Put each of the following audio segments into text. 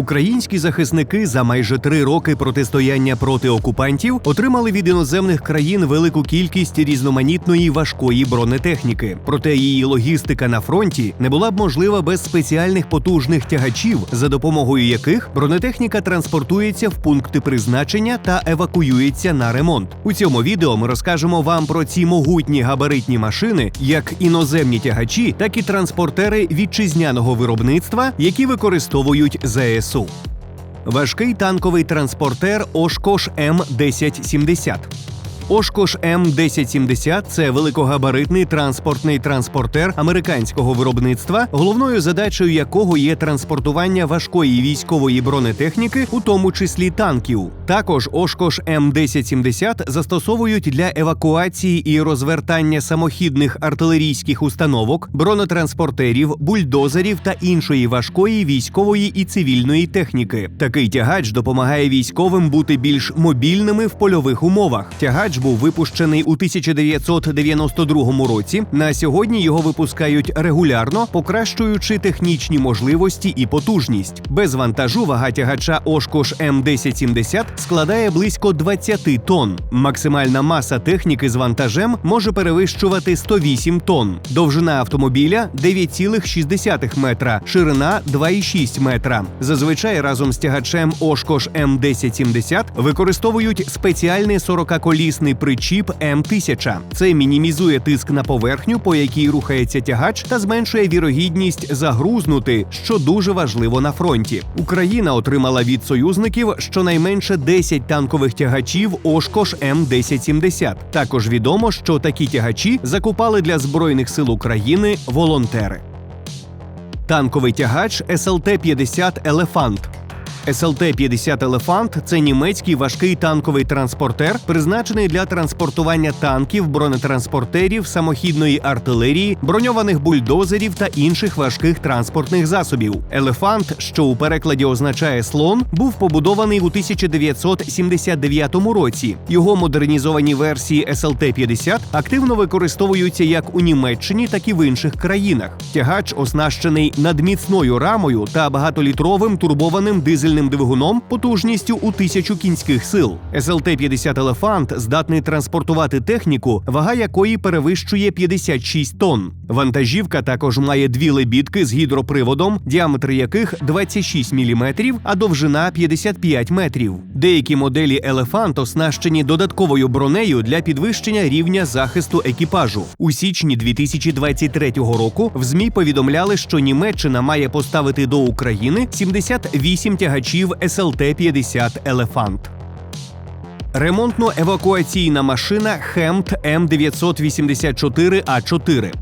Українські захисники за майже три роки протистояння проти окупантів отримали від іноземних країн велику кількість різноманітної важкої бронетехніки. Проте її логістика на фронті не була б можлива без спеціальних потужних тягачів, за допомогою яких бронетехніка транспортується в пункти призначення та евакуюється на ремонт. У цьому відео ми розкажемо вам про ці могутні габаритні машини, як іноземні тягачі, так і транспортери вітчизняного виробництва, які використовують ЗСУ. Важкий танковий транспортер Ошкош М1070. Ошкош М1070 – це великогабаритний транспортний транспортер американського виробництва, головною задачею якого є транспортування важкої військової бронетехніки, у тому числі танків. Також Ошкош М1070 застосовують для евакуації і розвертання самохідних артилерійських установок, бронетранспортерів, бульдозерів та іншої важкої військової і цивільної техніки. Такий тягач допомагає військовим бути більш мобільними в польових умовах. Тягач був випущений у 1992 році. На сьогодні його випускають регулярно, покращуючи технічні можливості і потужність. Без вантажу вага тягача Ошкош М1070 складає близько 20 тонн. Максимальна маса техніки з вантажем може перевищувати 108 тонн. Довжина автомобіля 9,6 метра, ширина 2,6 метра. Зазвичай разом з тягачем Ошкош М1070 використовують спеціальний 40-колісний причіп М1000. Це мінімізує тиск на поверхню, по якій рухається тягач, та зменшує вірогідність загрузнути, що дуже важливо на фронті. Україна отримала від союзників щонайменше 10 танкових тягачів Ошкош М1070. Також відомо, що такі тягачі закупали для збройних сил України волонтери. Танковий тягач СЛТ-50 Елефант. СЛТ-50 Елефант це німецький важкий танковий транспортер, призначений для транспортування танків, бронетранспортерів, самохідної артилерії, броньованих бульдозерів та інших важких транспортних засобів. Елефант, що у перекладі означає слон, був побудований у 1979 році. Його модернізовані версії СЛТ-50 активно використовуються як у Німеччині, так і в інших країнах. Тягач оснащений надміцною рамою та багатолітровим турбованим дизельним двигуном потужністю у тисячу кінських сил. СЛТ-50 Елефант здатний транспортувати техніку, вага якої перевищує 56 тонн. Вантажівка також має дві лебідки з гідроприводом, діаметр яких 26 мм, а довжина 55 метрів. Деякі моделі Елефант оснащені додатковою бронею для підвищення рівня захисту екіпажу. У січні 2023 року в ЗМІ повідомляли, що Німеччина має поставити до України 78 тягачів СЛТ-50 Елефант. Ремонтно-евакуаційна машина Хемт М984 А4.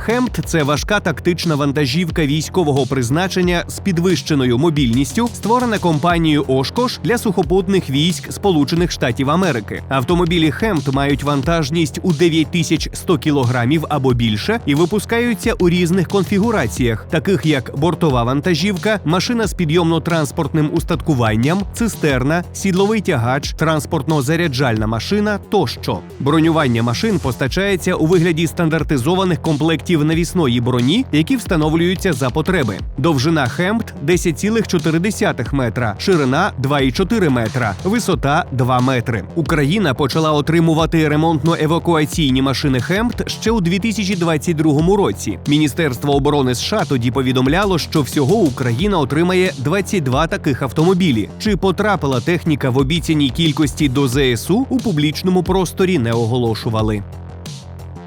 Хемт це важка тактична вантажівка військового призначення з підвищеною мобільністю, створена компанією Ошкош для сухопутних військ Сполучених Штатів Америки. Автомобілі Хемт мають вантажність у 9100 кілограмів або більше і випускаються у різних конфігураціях, таких як бортова вантажівка, машина з підйомно-транспортним устаткуванням, цистерна, сідловий тягач, транспортно-заряджальна машина тощо. Бронювання машин постачається у вигляді стандартизованих комплектів навісної броні, які встановлюються за потреби. Довжина Хемт 10,4 метра, ширина 2,4 метра, висота 2 метри. Україна почала отримувати ремонтно-евакуаційні машини Хемт ще у 2022 році. Міністерство оборони США тоді повідомляло, що всього Україна отримає 22 таких автомобілі. Чи потрапила техніка в обіцяній кількості до ЗСУ у публічному просторі не оголошували.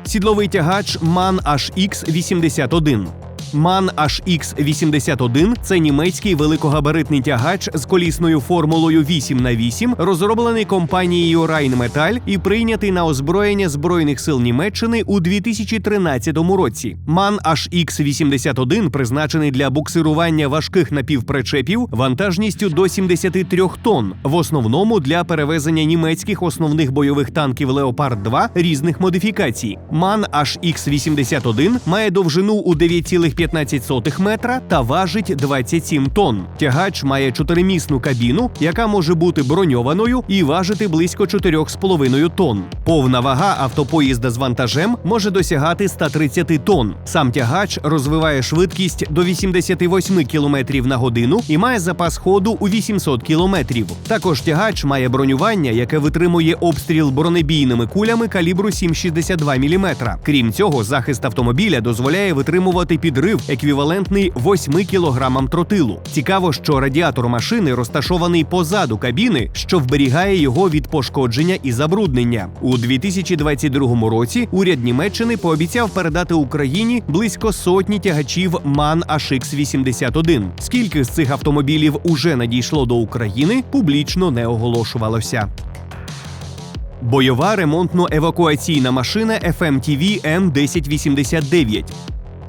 Сідловий тягач MAN HX81. MAN HX81 – це німецький великогабаритний тягач з колісною формулою 8 на 8 розроблений компанією Rheinmetall і прийнятий на озброєння Збройних сил Німеччини у 2013 році. MAN HX81 призначений для буксирування важких напівпричепів вантажністю до 73 тонн, в основному для перевезення німецьких основних бойових танків Леопард 2 різних модифікацій. MAN HX81 має довжину у 9,5 2,15 метра та важить 27 тонн. Тягач має чотиримісну кабіну, яка може бути броньованою і важити близько 4,5 тонн. Повна вага автопоїзда з вантажем може досягати 130 тонн. Сам тягач розвиває швидкість до 88 км на годину і має запас ходу у 800 км. Також тягач має бронювання, яке витримує обстріл бронебійними кулями калібру 7,62 мм. Крім цього, захист автомобіля дозволяє витримувати підрив, еквівалентний 8 кг тротилу. Цікаво, що радіатор машини розташований позаду кабіни, що вберігає його від пошкодження і забруднення. У 2022 році уряд Німеччини пообіцяв передати Україні близько сотні тягачів MAN HX81. Скільки з цих автомобілів уже надійшло до України, публічно не оголошувалося. Бойова ремонтно-евакуаційна машина FMTV М1089.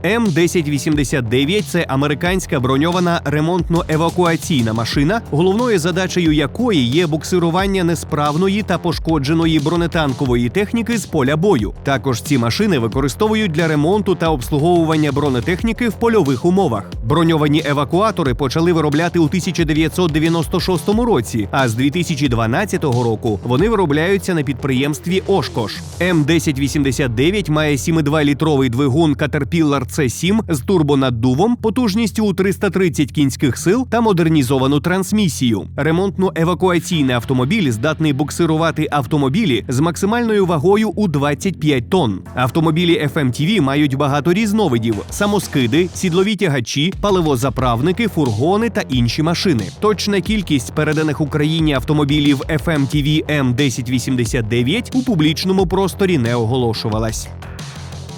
М1089 це американська броньована ремонтно-евакуаційна машина, головною задачею якої є буксирування несправної та пошкодженої бронетанкової техніки з поля бою. Також ці машини використовують для ремонту та обслуговування бронетехніки в польових умовах. Броньовані евакуатори почали виробляти у 1996 році, а з 2012 року вони виробляються на підприємстві Ошкош. М1089 має 7,2-літровий двигун Caterpillar C7 з турбонаддувом потужністю у 330 кінських сил та модернізовану трансмісію. Ремонтно-евакуаційний автомобіль здатний буксирувати автомобілі з максимальною вагою у 25 тонн. Автомобілі FMTV мають багато різновидів: самоскиди, сідлові тягачі, паливозаправники, фургони та інші машини. Точна кількість переданих Україні автомобілів FMTV М1089 у публічному просторі не оголошувалась.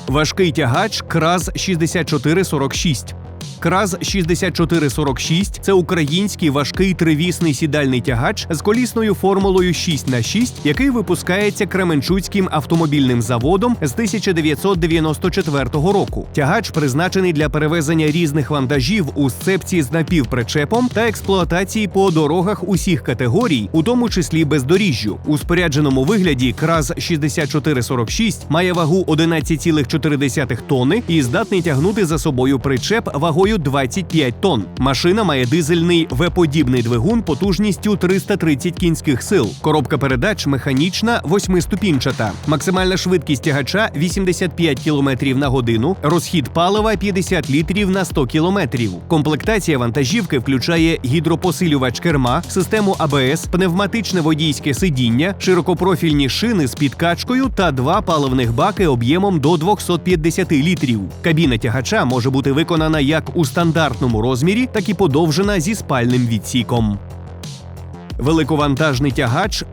Важкий тягач КРАЗ 6446. КРАЗ 6446 – це український важкий тривісний сідальний тягач з колісною формулою 6 х 6 який випускається Кременчуцьким автомобільним заводом з 1994 року. Тягач призначений для перевезення різних вантажів у сцепці з напівпричепом та експлуатації по дорогах усіх категорій, у тому числі бездоріжжю. У спорядженому вигляді КРАЗ 6446 має вагу 11,4 тонни і здатний тягнути за собою причеп вагою 25 тонн. Машина має дизельний В-подібний двигун потужністю 330 кінських сил. Коробка передач механічна, восьмиступінчата. Максимальна швидкість тягача 85 км на годину, розхід палива 50 літрів на 100 км. Комплектація вантажівки включає гідропосилювач керма, систему АБС, пневматичне водійське сидіння, широкопрофільні шини з підкачкою та два паливних баки об'ємом до 250 літрів. Кабіна тягача може бути виконана як у стандартному розмірі, так і подовжена зі спальним відсіком. Великовантажний тягач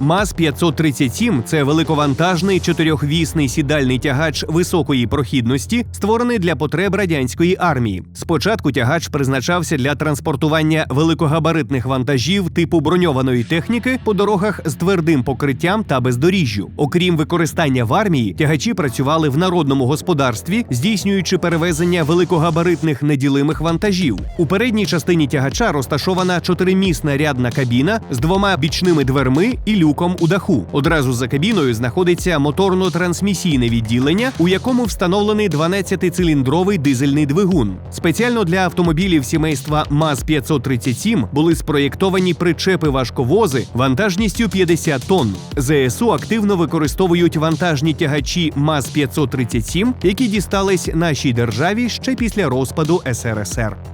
МАЗ-537. МАЗ-537 – це великовантажний чотирьохвісний сідальний тягач високої прохідності, створений для потреб радянської армії. Спочатку тягач призначався для транспортування великогабаритних вантажів типу броньованої техніки по дорогах з твердим покриттям та бездоріжжю. Окрім використання в армії, тягачі працювали в народному господарстві, здійснюючи перевезення великогабаритних неділимих вантажів. У передній частині тягача розташована чотиримісна рядна кабіна з двома бічними дверми і люком у даху. Одразу за кабіною знаходиться моторно-трансмісійне відділення, у якому встановлений 12-циліндровий дизельний двигун. Спеціально для автомобілів сімейства МАЗ-537 були спроєктовані причепи важковози вантажністю 50 тонн. ЗСУ активно використовують вантажні тягачі МАЗ-537, які дістались нашій державі ще після розпаду СРСР.